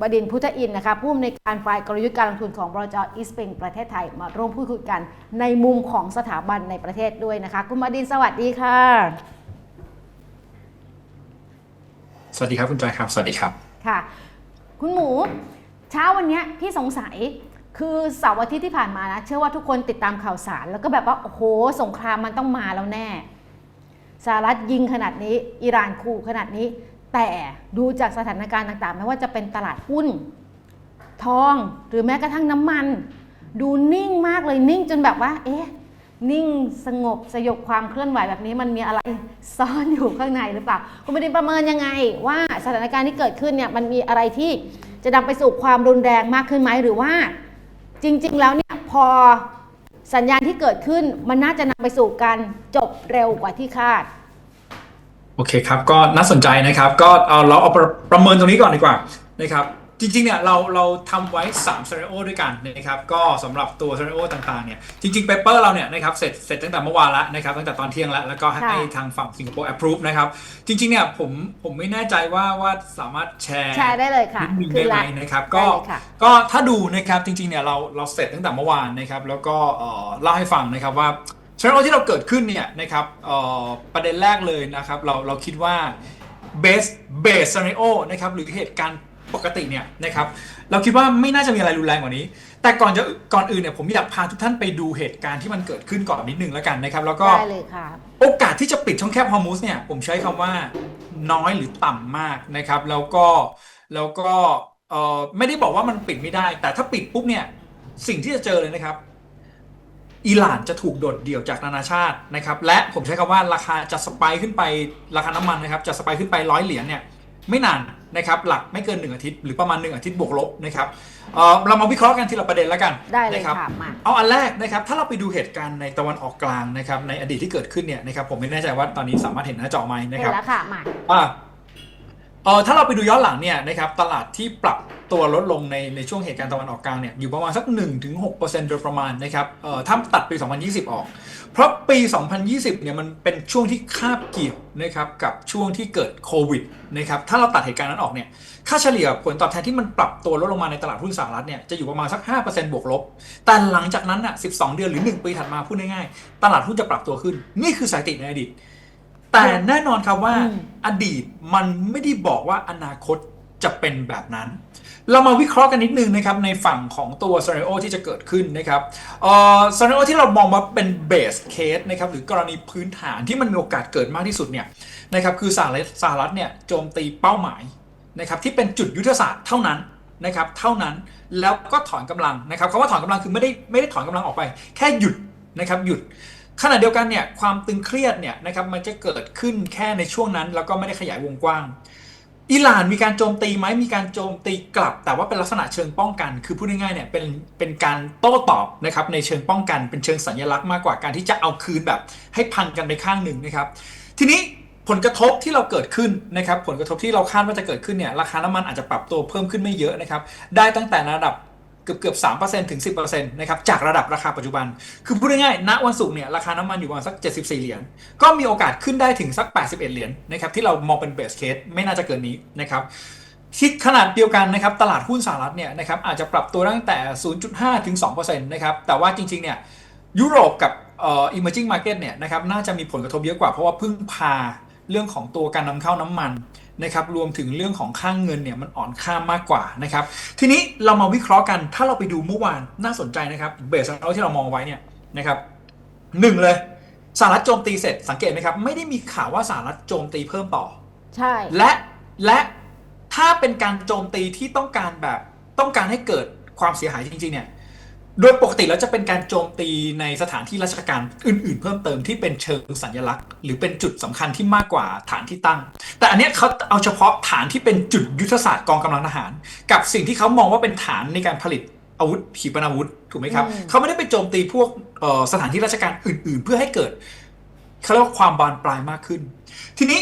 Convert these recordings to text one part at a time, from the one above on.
บดินทร์พุทธอินทร์นะคะผู้อำนวยการฝ่ายกลยุทธ์การลงทุนของบรจอีสปริงประเทศไทยมาร่วมพูดคุยกัน ในมุมของสถาบันในประเทศด้วยนะคะ คุณบดินทร์สวัสดีค่ะ สวัสดีครับคุณจอยครับ สวัสดีครับค่ะ คุณหมู เช้าวันเนี้ยพี่สงสัยคือเสาร์อาทิตย์ที่ผ่านมานะเชื่อว่าทุกคนติดตามข่าวสาร แล้วก็แบบว่าโอ้โหสงครามมันต้องมาแล้วแน่สหรัฐยิงขนาดนี้ อิหร่านขู่ขนาดนี้ แต่ดูจากสถานการณ์ต่างๆ ไม่ว่าจะเป็นตลาดหุ้น ทองหรือแม้กระทั่งน้ำมัน ดูนิ่งมากเลยนิ่งจนแบบว่า เอ๊ะ นิ่งสงบสยบความเคลื่อนไหวแบบนี้มันมีอะไรซ่อนอยู่ข้างในหรือเปล่า คุณบดินทร์ประเมินยังไง ว่าสถานการณ์ที่เกิดขึ้นเนี่ยมันมีอะไรที่จะนำไปสู่ความรุนแรงมากขึ้นไหมหรือว่า จริง ๆ แล้วเนี่ยพอสัญญาณที่เกิดขึ้นมันน่าจะนำไปสู่การจบเร็วกว่าที่คาด โอเคครับ ก็น่าสนใจนะครับ ก็เอาเราเอาประประเมินตรงนี้ก่อนดีกว่านะครับจริงๆเนี่ยเราเราทำไว้3 scenario ด้วยกันนะครับก็สำหรับตัว scenario ต่างๆเนี่ยจริงๆ paper เราเนี่ยนะครับเสร็จเสร็จตั้งแต่เมื่อวานแล้วนะครับตั้งแต่ตอนเที่ยงแล้วแล้วก็ให้ค่ะทางฝั่งสิงคโปร์ approve นะครับจริงๆเนี่ยผมผมไม่แน่ใจว่าว่าสามารถแชร์แชร์ได้เลยค่ะนิดนึงคืได้อไหมละนะครับได้ก็เลยค่ะก็ถ้าดูนะครับจริงๆเนี่ยเราเราเสร็จตั้งแต่เมื่อวานนะครับแล้วก็เอ่อเล่าให้ฟังนะครับว่า เชนที่เราเกิดขึ้นเนี่ยนะครับเอ่อประเด็นแรกเลยนะครับเราเราคิดว่าเบสเบสซีนโอนะครับหรือเหตุการณ์ปกติเนี่ยนะครับเราคิดว่าไม่น่าจะมีอะไรรุนแรงกว่านี้ แต่ก่อนจะก่อนอื่นเนี่ยผมอยากพาทุกท่านไปดูเหตุการณ์ที่มันเกิดขึ้นก่อนนิดนึงแล้วกันนะครับ แล้วก็ได้เลยค่ะโอกาสที่จะปิดช่องแคบฮอร์มูสเนี่ยผมใช้คำว่าน้อยหรือต่ำมากนะครับ แล้วก็แล้วก็เอ่อไม่ได้บอกว่ามันปิดไม่ได้ แต่ถ้าปิดปุ๊บเนี่ยสิ่งที่จะเจอเลยนะครับ อิหร่านจะถูกโดดเดี่ยวจากนานาชาตินะครับและผมใช้คำว่าราคาจะสไปค์ขึ้นไปราคาน้ำมันนะครับจะสไปค์ขึ้นไปร้อยเหรียญเนี่ยไม่นานนะครับหลักไม่เกินหนึ่งอาทิตย์หรือประมาณหนึ่งอาทิตย์บวกลบนะครับเอ่อเรามาวิเคราะห์กันทีละประเด็นแล้วกันได้เลยนะครับค่ะมาเอาอันแรกนะครับถ้าเราไปดูเหตุการณ์ในตะวันออกกลางนะครับในอดีตที่เกิดขึ้นเนี่ยนะครับผมไม่แน่ใจว่าตอนนี้สามารถเห็นหน้าจอไหมนะเห็คนรับแล้วค่ะมาอ่าเออถ้าเราไปดูย้อนหลังเนี่ยนะครับตลาดที่ปรับ ตัวลดลงในในช่วงเหตุการณ์ตะวันออกกลางเนี่ยอยู่ประมาณสัก 1-6%โดยประมาณนะครับเอ่อถ้าตัดปี 2020 ออก เพราะปี 2020 เนี่ยมันเป็นช่วงที่คาบเกี่ยวนะครับกับช่วงที่เกิดโควิดนะครับถ้าเราตัดเหตุการณ์นั้นออกเนี่ยค่าเฉลี่ยผลตอบแทนที่มันปรับตัวลดลงมาในตลาดหุ้นสหรัฐเนี่ยจะอยู่ประมาณสัก 5%บวกลบ แต่หลังจากนั้นอะ 12 เดือนหรือ 1 ปีถัดมาพูดง่ายๆ ตลาดหุ้นจะปรับตัวขึ้น นี่คือสถิติในอดีต แต่แน่นอนครับว่าอืมอดีตมันไม่ได้บอกว่าอนาคตจะเป็นแบบนั้น เรามาวิเคราะห์กันนิดนึงนะครับในฝั่งของตัวซีน a r โอที่จะเกิดขึ้นนะครับซีนโอที่เรามองว่าเป็นเบสเคสนะครับหรือกรณีพื้นฐานที่มันมีโอกาสเกิดมากที่สุดเนี่ยนะครับคือสหรัฐสหรัฐเนี่ยโจมตีเป้าหมายนะครับที่เป็นจุดยุทธศาสตร์เท่านั้นนะครับเท่านั้นแล้วก็ถอนกำลังนะครับคำว่าถอนกำลังคือไม่ได้ไม่ได้ถอนกำลังออกไป แค่หยุดนะครับหยุดขณะเดียวกันเนี่ยความตึงเครียดเนี่ยนะครับมันจะเกิดขึ้นแค่ในช่วงนั้น แล้วก็ไม่ได้ขยายวงกว้าง อิหร่านมีการโจมตีไหมมีการโจมตีกลับ แต่ว่าเป็นลักษณะเชิงป้องกัน คือพูดง่ายๆเนี่ยเป็นเป็นการโต้ตอบนะครับในเชิงป้องกันเป็นเชิงสัญลักษณ์มากกว่าการที่จะเอาคืนแบบ ให้พังกันไปข้างหนึ่งนะครับ ทีนี้ผลกระทบที่เราเกิดขึ้นนะครับ ผลกระทบที่เราคาดว่าจะเกิดขึ้นเนี่ยราคาน้ำมันอาจจะปรับตัวเพิ่มขึ้นไม่เยอะนะครับ ได้ตั้งแต่ระดับ เกือบเกือบสามเปอร์เซ็นต์ถึงสิบเปอร์เซ็นต์นะครับจากระดับราคาปัจจุบัน คือพูดง่ายๆณวันศุกร์เนี่ยราคาน้ำมันอยู่ประมาณสัก 74 เหรียญก็มีโอกาสขึ้นได้ถึงสัก 81 เหรียญนะครับที่เรามองเป็นเบสเคสไม่น่าจะเกินนี้นะครับที่ขนาดเดียวกันนะครับตลาดหุ้นสหรัฐเนี่ยนะครับอาจจะปรับตัวตั้งแต่ 0.5 ถึง2%นะครับแต่ว่าจริงๆเนี่ยยุโรปกับเอ่อ emerging market เนี่ยนะครับน่าจะมีผลกระทบเยอะกว่าเพราะว่าพึ่งพาเรื่องของตัวการนำเข้าน้ำมัน นะครับรวมถึงเรื่องของค่างเงินเนี่ยมันอ่อนค่ามากกว่านะครับทีนี้เรามาวิเคราะห์กันถ้าเราไปดูเมื่อวานน่าสนใจนะครับเบสเราที่เรามองไว้เนี่ยนะครับหนึ่งเลยสหรัฐโจมตีเสร็จสังเกตไหมครับ ไม่ได้มีข่าวว่าสหรัฐโจมตีเพิ่มต่อ ใช่ และและถ้าเป็นการโจมตีที่ต้องการแบบต้องการให้เกิดความเสียหายจริงๆเนี่ย โดยปกติแล้วจะเป็นการโจมตีในสถานที่ราชการอื่น ๆ เพิ่มเติมที่เป็นเชิงสัญลักษณ์ หรือเป็นจุดสำคัญที่มากกว่าฐานที่ตั้ง แต่อันเนี้ยเขาเอาเฉพาะฐานที่เป็นจุดยุทธศาสตร์กองกำลังทหาร กับสิ่งที่เขามองว่าเป็นฐานในการผลิตอาวุธขีปนาวุธถูกไหมครับอืมเขาไม่ได้ไปโจมตีพวกเอ่อสถานที่ราชการอื่น ๆ เพื่อให้เกิดเขาเรียกว่าความบานปลายมากขึ้น ทีนี้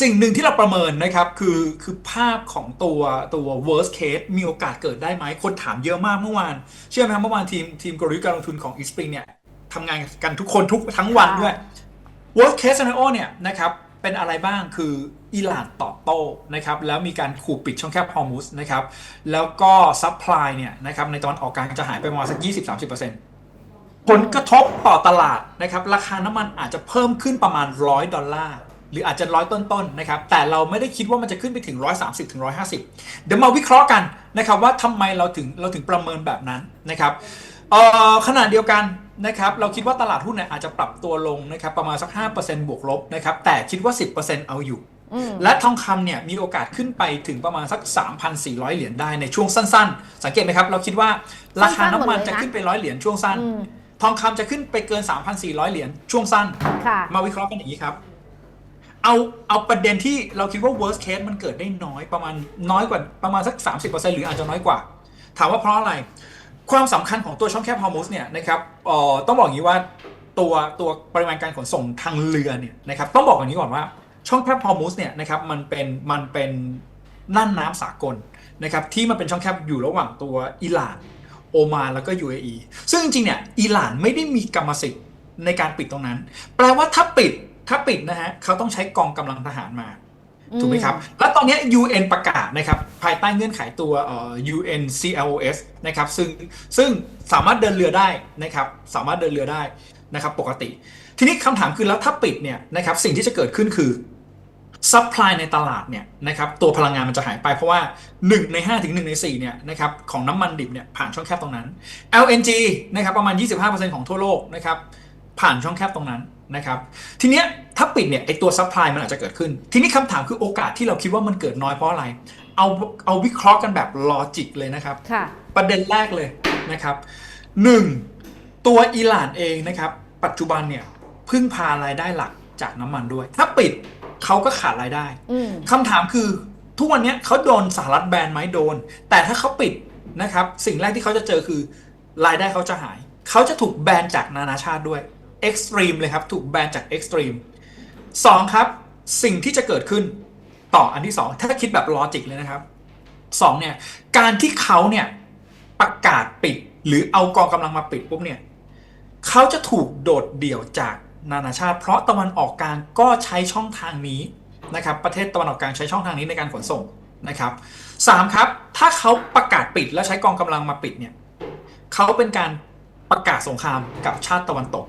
สิ่งหนึ่งที่เราประเมินนะครับคือคือภาพของตัวตัว worst case มีโอกาสเกิดได้ไหมคนถามเยอะมากเมื่อวาน เชื่อไหมครับเมื่อวานทีมทีมกลยุทธ์การลงทุนของ e s p r i n g เนี่ยทำงานกันทุกคนทุกทั้งวันด้วย worst case scenario เนี่ยนะครับเป็นอะไรบ้างคืออิหร่านตอบโต้นะครับแล้วมีการขู่ปิดช่องแคบฮอร์มุสนะครับแล้วก็ซัพพลายเนี่ยนะครับในตอนออกกลางจะหายไปประมาณสัก 20-30%ผลกระทบต่อตลาดนะครับราคาน้ำมันอาจจะเพิ่มขึ้นประมาณ 100 ดอลลาร์ หรืออาจจะร้อยต้นๆนะครับ แต่เราไม่ได้คิดว่ามันจะขึ้นไปถึง 130ถึง150 เดี๋ยวมาวิเคราะห์กันนะครับว่าทำไมเราถึงเราถึงประเมินแบบนั้นนะครับเอ่อขณะเดียวกันนะครับเราคิดว่าตลาดหุ้นเนี่ยอาจจะปรับตัวลงนะครับประมาณสัก 5%บวกลบนะครับแต่คิดว่า 10%เอาอยู่อืมและทองคำเนี่ยมีโอกาสขึ้นไปถึงประมาณสัก 3,400 เหรียญได้ในช่วงสั้นๆ สังเกตไหมครับ เราคิดว่าราคาน้ำมันจะขึ้นไปร้อยเหรียญช่วงสั้นอืมทองคำจะขึ้นไปเกิน 3,400 เหรียญช่วงสั้นค่ะมาวิเคราะห์กันอย่างนี้ครับ เอาเอาประเด็นที่เราคิดว่า worst case มันเกิดได้น้อยประมาณน้อยกว่าประมาณสัก 30%หรืออาจจะน้อยกว่า ถามว่าเพราะอะไร ความสำคัญของตัวช่องแคบฮอร์มุสเนี่ยนะครับเอ่อต้องบอกอย่างนี้ว่าตัวตัวปริมาณการขนส่งทางเรือเนี่ยนะครับต้องบอกอย่างนี้ก่อนว่าช่องแคบฮอร์มุสเนี่ยนะครับมันเป็นมันเป็นน่านน้ำสากลนะครับที่มันเป็นช่องแคบอยู่ระหว่างตัวอิหร่าน โอมานแล้วก็ UAE ซึ่งจริงๆเนี่ยอิหร่านไม่ได้มีกรรมสิทธิ์ในการปิดตรงนั้น แปลว่าถ้าปิด ถ้าปิดนะฮะเขาต้องใช้กองกำลังทหารมาถูกไหมครับ แล้วตอนเนี้ย UN ประกาศนะครับ ภายใต้เงื่อนไขตัวเอ่อ UNCLOS นะครับ ซึ่งซึ่งสามารถเดินเรือได้นะครับ สามารถเดินเรือได้นะครับ ปกติ ทีนี้คำถามคือแล้วถ้าปิดเนี่ยนะครับ สิ่งที่จะเกิดขึ้นคือซัพพลายในตลาดเนี่ยนะครับ ตัวพลังงานมันจะหายไปเพราะว่า 1 ใน 5 ถึง 1 ใน 4 เนี่ยนะครับของน้ำมันดิบเนี่ยผ่านช่องแคบตรงนั้น LNG นะครับประมาณ 25%ของทั่วโลกนะครับผ่านช่องแคบตรงนั้น นะครับทีเนี้ยถ้าปิดเนี่ยไอตัวซัพพลายมันอาจจะเกิดขึ้น ทีนี้คำถามคือโอกาสที่เราคิดว่ามันเกิดน้อยเพราะอะไร เอาเอาวิเคราะห์กันแบบลอจิกเลยนะครับค่ะประเด็นแรกเลยนะครับหนึ่งตัวอิหร่านเองนะครับปัจจุบันเนี่ยพึ่งพารายได้หลักจากน้ำมันด้วย ถ้าปิดเขาก็ขาดรายได้อืมคำถามคือทุกวันเนี้ยเขาโดนสหรัฐแบนไหมโดน แต่ถ้าเขาปิดนะครับสิ่งแรกที่เขาจะเจอคือรายได้เขาจะหาย เขาจะถูกแบนจากนานาชาติด้วย เอ็กซ์ตรีมเลยครับ ถูกแบนจากเอ็กซ์ตรีมสองครับ สิ่งที่จะเกิดขึ้นต่ออันที่สองถ้าคิดแบบลอจิกเลยนะครับสองเนี่ยการที่เขาเนี่ยประกาศปิดหรือเอากองกำลังมาปิดปุ๊บเนี่ยเขาจะถูกโดดเดี่ยวจากนานาชาติ เพราะตะวันออกกลางก็ใช้ช่องทางนี้นะครับ ประเทศตะวันออกกลางใช้ช่องทางนี้ในการขนส่งนะครับสามครับ ถ้าเขาประกาศปิดแล้วใช้กองกำลังมาปิดเนี่ยเขาเป็นการประกาศสงครามกับชาติตะวันตก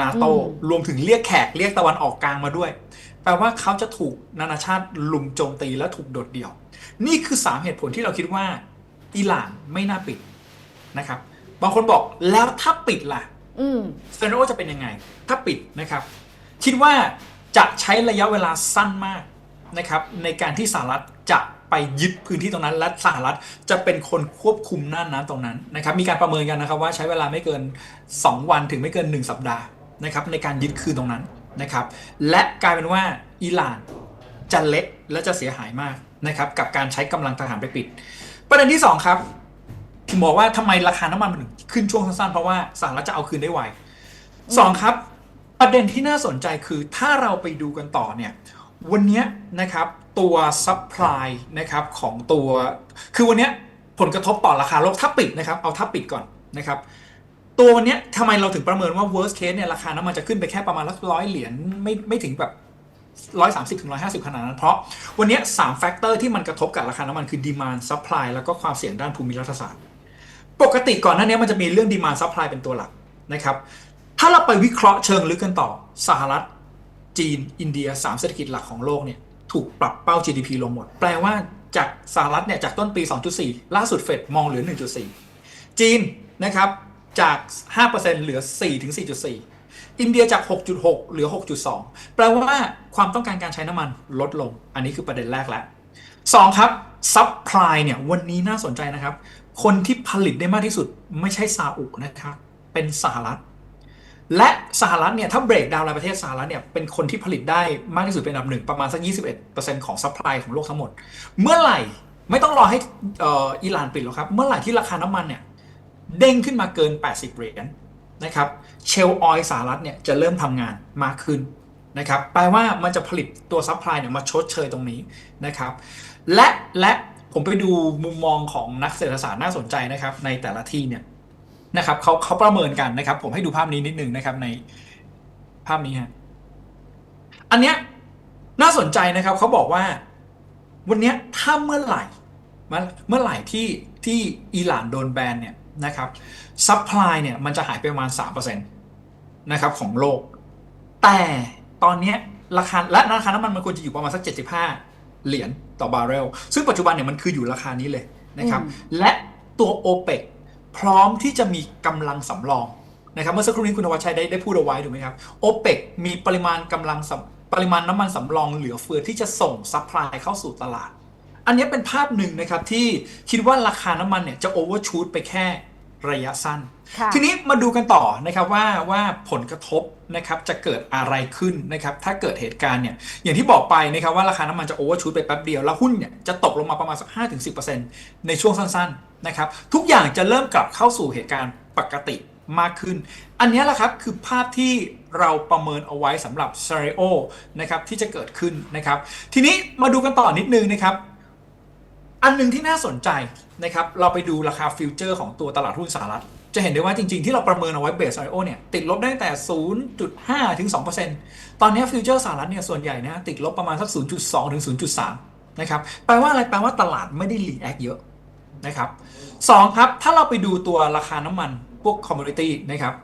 นาโตอืมรวมถึงเรียกแขกเรียกตะวันออกกลางมาด้วย แปลว่าเขาจะถูกนานาชาติลุมโจมตีและถูกโดดเดี่ยว นี่คือสามเหตุผลที่เราคิดว่าอิหร่านไม่น่าปิดนะครับบางคนบอกแล้วถ้าปิดล่ะอืมซีนาริโอจะเป็นยังไง ถ้าปิดนะครับ คิดว่าจะใช้ระยะเวลาสั้นมากนะครับ ในการที่สหรัฐจะ ไปยึดพื้นที่ตรงนั้น และสหรัฐจะเป็นคนควบคุมน่านน้ำตรงนั้นนะครับมีการประเมินกันนะครับว่าใช้เวลาไม่เกิน 2 วันถึงไม่เกิน 1 สัปดาห์นะครับในการยึดคืนตรงนั้นนะครับและกลายเป็นว่าอิหร่านจะเละและจะเสียหายมากนะครับกับการใช้กำลังทหารไปปิด ประเด็นที่สองครับที่บอกว่าทำไมราคาน้ำมันมันขึ้นช่วงสั้นๆเพราะว่าสหรัฐจะเอาคืนได้ไวสองครับ ประเด็นที่น่าสนใจคือถ้าเราไปดูกันต่อเนี่ยวันนี้นะครับ ตัวซัพพลายนะครับของตัวคือวันนี้ผลกระทบต่อราคาโลกถ้าปิดนะครับเอาถ้าปิดก่อนนะครับตัววันเนี้ยทำไมเราถึงประเมินว่า worst case เนี่ยราคาน้ำมันจะขึ้นไปแค่ประมาณร้อยเหรียญไม่ไม่ถึงแบบร้อยสามสิบถึงร้อยห้าสิบขนาดนั้นเพราะวันนี้สามแฟกเตอร์ที่มันกระทบกับราคาน้ำมันคือ demand supply แล้วก็ความเสี่ยงด้านภูมิรัฐศาสตร์ ปกติก่อนหน้านี้มันจะมีเรื่อง demand supply เป็นตัวหลักนะครับถ้าเราไปวิเคราะห์เชิงลึกกันต่อสหรัฐจีน อินเดีย3เศรษฐกิจหลักของโลกเนี่ย ถูกปรับเป้า GDP ลงหมด แปลว่าจากสหรัฐเนี่ยจากต้นปี 2.4 ล่าสุดเฟดมองเหลือ 1.4 จีนนะครับจาก 5%เหลือ 4-4.4 อินเดียจาก 6.6 เหลือ 6.2 แปลว่าความต้องการการใช้น้ำมันลดลง อันนี้คือประเด็นแรกแล้วสองครับซัพพลายเนี่ยวันนี้น่าสนใจนะครับ คนที่ผลิตได้มากที่สุดไม่ใช่ซาอุนะครับ เป็นสหรัฐ และสหรัฐเนี่ยถ้าเบรกดาวน์รายประเทศสหรัฐเนี่ยเป็นคนที่ผลิตได้มากที่สุดเป็นอันดับหนึ่งประมาณสัก 21%ของซัพพลายของโลกทั้งหมด เมื่อไหร่ไม่ต้องรอให้อิหร่านปิดหรอกครับ เมื่อไหร่ที่ราคาน้ำมันเนี่ยเด้งขึ้นมาเกิน 80 เหรียญนะครับเชลออยสหรัฐเนี่ยจะเริ่มทำงานมากขึ้นนะครับแปลว่ามันจะผลิตตัวซัพพลายเนี่ยมาชดเชยตรงนี้นะครับและและผมไปดูมุมมองของนักเศรษฐศาสตร์น่าสนใจนะครับในแต่ละที่เนี่ย นะครับเขาเขาประเมินกันนะครับ ผมให้ดูภาพนี้นิดนึงนะครับในภาพนี้ฮะอันเนี้ยน่าสนใจนะครับเขาบอกว่า วันเนี้ยถ้าเมื่อไหร่มันเมื่อไหร่ที่ที่อิหร่านโดนแบนเนี่ยนะครับซัพพลายเนี่ยมันจะหายไปประมาณ3%นะครับของโลก แต่ตอนเนี้ยราคาและราคาน้ำมันมันควรจะอยู่ประมาณสัก 75 เหรียญต่อบาร์เรล ซึ่งปัจจุบันเนี่ยมันคืออยู่ราคานี้เลยนะครับอืมและตัว o p e ป พร้อมที่จะมีกำลังสำรองนะครับเมื่อสักครู่นี้คุณนวัชชัยได้ได้พูดเอาไว้ถูกไหมครับโอเปกมีปริมาณกำลังปริมาณน้ำมันสำรองเหลือเฟือที่จะส่งซัพพลายเข้าสู่ตลาด อันนี้เป็นภาพหนึ่งนะครับที่คิดว่าราคาน้ำมันเนี่ยจะโอเวอร์ชูตไปแค่ ระยะสั้นค่ะทีนี้มาดูกันต่อนะครับว่าว่าผลกระทบนะครับจะเกิดอะไรขึ้นนะครับถ้าเกิดเหตุการณ์เนี่ยอย่างที่บอกไปนะครับว่าราคาน้ำมันจะโอเวอร์ชูตไปแป๊บเดียว แล้วหุ้นเนี่ยจะตกลงมาประมาณสัก 5-10%ในช่วงสั้นๆนะครับทุกอย่างจะเริ่มกลับเข้าสู่เหตุการณ์ปกติมากขึ้น อันนี้แหละครับคือภาพที่เราประเมินเอาไว้สำหรับ s ซ n a r i o นะครับที่จะเกิดขึ้นนะครับทีนี้มาดูกันต่อนิดนึงนะครับ อันหนึ่งที่น่าสนใจนะครับเราไปดูราคาฟิวเจอร์ของตัวตลาดหุ้นสหรัฐ จะเห็นได้ว่าจริงๆ ที่เราประเมินเอาไว้เบสไอโอเนี่ยติดลบได้แต่ 0.5 ถึง 2%ตอนนี้ฟิวเจอร์สหรัฐเนี่ยส่วนใหญ่นะติดลบประมาณสัก 0.2 ถึง 0.3 นะครับแปลว่าอะไรแปลว่าตลาดไม่ได้รีแอคเยอะนะครับสองครับ ถ้าเราไปดูตัวราคาน้ำมันพวกคอมมูนิตี้นะครับ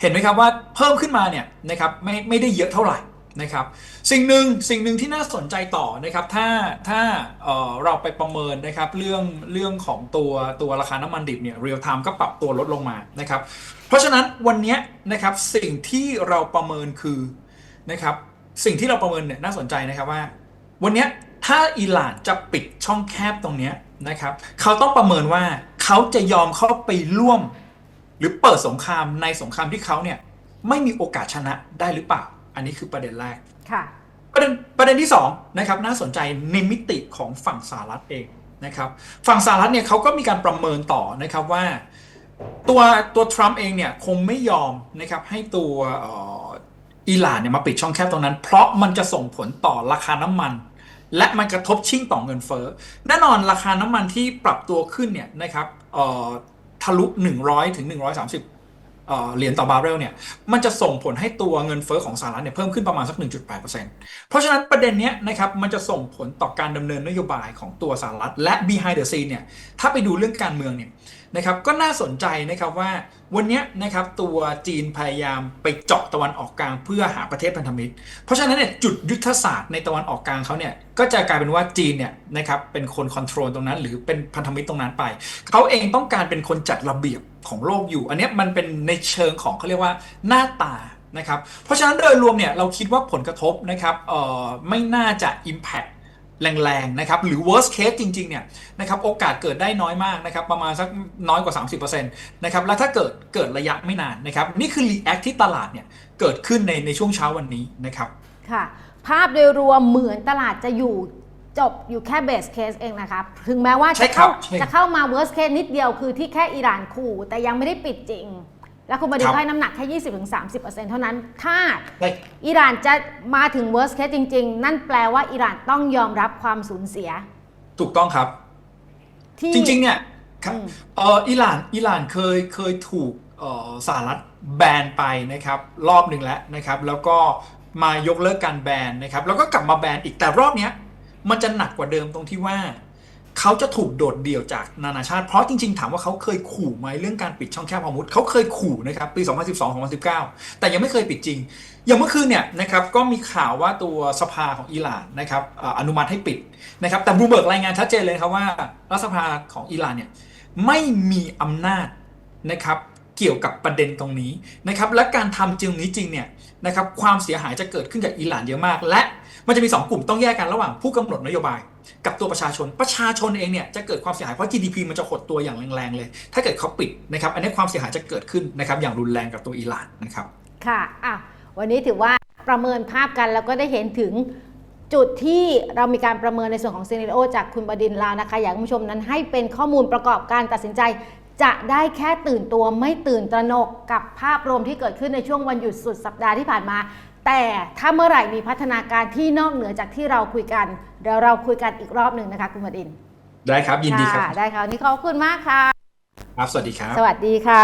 เห็นไหมครับว่าเพิ่มขึ้นมาเนี่ยนะครับไม่ไม่ได้เยอะเท่าไหร่ นะครับสิ่งหนึ่งสิ่งหนึ่งที่น่าสนใจต่อนะครับถ้าถ้าเเราไปประเมินนะครับเรื่องเรื่องของตัวตัวราคาน้ำมันดิบเนี่ยเรียลไทม์ก็ปรับตัวลดลงมานะครับเพราะฉะนั้นวันนี้นะครับสิ่งที่เราประเมินคือนะครับสิ่งที่เราประเมินเนี่ยน่าสนใจนะครับว่า วันนี้ถ้าอิหร่านจะปิดช่องแคบตรงนี้นะครับเขาต้องประเมินว่าเขาจะยอมเข้าไปร่วม หรือเปิดสงครามในสงครามที่เขาเนี่ยไม่มีโอกาสชนะได้หรือเปล่า อันนี้คือประเด็นแรกค่ะประเด็นประเด็นที่2นะครับน่าสนใจในมิติของฝั่งสหรัฐเองนะครับฝั่งสหรัฐเนี่ยเขาก็มีการประเมินต่อนะครับว่า ตัวตัวทรัมป์เองเนี่ยคงไม่ยอมนะครับให้ตัวเอ่ออิหร่านเนี่ยมาปิดช่องแคบตรงนั้น เพราะมันจะส่งผลต่อราคาน้ำมัน และมันกระทบชิ่งต่อเงินเฟ้อแน่นอนราคาน้ำมันที่ปรับตัวขึ้นเนี่ยนะครับเอ่อทะลุ 100ถึง130 เหรียญต่อบาร์เรลเนี่ยมันจะส่งผลให้ตัวเงินเฟ้อของสหรัฐเนี่ยเพิ่มขึ้นประมาณสัก 1.8%เพราะฉะนั้นประเด็นเนี้ยนะครับมันจะส่งผลต่อการดำเนินนโยบายของตัวสหรัฐและ behind the scene เนี่ยถ้าไปดูเรื่องการเมืองเนี่ยนะครับก็น่าสนใจนะครับว่า วันนี้นะครับตัวจีนพยายามไปเจาะตะวันออกกลางเพื่อหาประเทศพันธมิตร เพราะฉะนั้นเนี่ยจุดยุทธศาสตร์ในตะวันออกกลางเขาเนี่ยก็จะกลายเป็นว่าจีนเนี่ยนะครับเป็นคนคอนโทรลตรงนั้น หรือเป็นพันธมิตรตรงนั้นไป เขาเองต้องการเป็นคนจัดระเบียบของโลกอยู่ อันนี้มันเป็นในเชิงของเขาเรียกว่าหน้าตานะครับเพราะฉะนั้นโดยรวมเนี่ยเราคิดว่าผลกระทบนะครับเออไม่น่าจะ impact แรงๆนะครับหรือ worst case จริงๆเนี่ยนะครับโอกาสเกิดได้น้อยมากนะครับประมาณสักน้อยกว่า 30%นะครับแล้วถ้าเกิดเกิดระยะไม่นานนะครับนี่คือ react ที่ตลาดเนี่ยเกิดขึ้นในในช่วงเช้าวันนี้นะครับค่ะภาพโดยรวมเหมือนตลาดจะอยู่จบอยู่แค่เบสเคสเองนะครับถึงแม้ว่าใช่จะครัเข้าบใช่จะเข้ามา worst case นิดเดียวคือที่แค่อิหร่านขู่แต่ยังไม่ได้ปิดจริง แล้วคุณบดินครับก็ให้น้ำหนักแค่20-30%เท่านั้น ถ้าได้อิหร่านจะมาถึง worst case จริง ๆ นั่นแปลว่าอิหร่านต้องยอมรับความสูญเสีย ถูกต้องครับที่จริง ๆ เนี่ยครับอืมเอออิหร่านอิหร่านเคยเคยถูกเอ่อสหรัฐแบนไปนะครับ รอบหนึ่งแล้วนะครับ แล้วก็มายกเลิกการแบนนะครับ แล้วก็กลับมาแบนอีกแต่รอบเนี้ย มันจะหนักกว่าเดิมตรงที่ว่า เขาจะถูกโดดเดี่ยวจากนานาชาติเพราะจริงๆ ถามว่าเขาเคยขู่ไหมเรื่องการปิดช่องแคบฮอร์มุดเขาเคยขู่นะครับปี 2012-2019 แต่ยังไม่เคยปิดจริง อย่างเมื่อคืนเนี่ยนะครับก็มีข่าวว่าตัวสภาของอิหร่านนะครับอนุมัติให้ปิดนะครับแต่บลูเบิร์กรายงานชัดเจนเลยครับว่ารัฐสภาของอิหร่านเนี่ยไม่มีอำนาจนะครับเกี่ยวกับประเด็นตรงนี้นะครับและการทำจริงนี้จริงเนี่ยนะครับความเสียหายจะเกิดขึ้นกับอิหร่านเยอะมากและ มันจะมี 2 กลุ่มต้องแยกกันระหว่างผู้กำหนดนโยบาย กับตัวประชาชน ประชาชนเองเนี่ยจะเกิดความเสียหายเพราะ GDP มันจะหดตัวอย่างแรงๆเลย ถ้าเกิดเขาปิดนะครับ อันนี้ความเสียหายจะเกิดขึ้นนะครับอย่างรุนแรงกับตัวอิหร่านนะครับ ค่ะอะวันนี้ถือว่าประเมินภาพกันแล้วก็ได้เห็นถึงจุดที่เรามีการประเมินในส่วนของซีเนโอจากคุณบดินทร์ลาวนะคะ อยากคุณผู้ชมนั้นให้เป็นข้อมูลประกอบการตัดสินใจ จะได้แค่ตื่นตัวไม่ตื่นตระหนกกับภาพรวมที่เกิดขึ้นในช่วงวันหยุดสุดสัปดาห์ที่ผ่านมา แต่ถ้าเมื่อไหร่มีพัฒนาการที่นอกเหนือจากที่เราคุยกันเดี๋ยวเราคุยกันอีกรอบหนึ่งนะคะคุณบดินทร์ได้ครับยินดีครับค่ะได้ค่ะวันนี้ขอบคุณมากค่ะ ครับ สวัสดีครับ สวัสดีค่ะ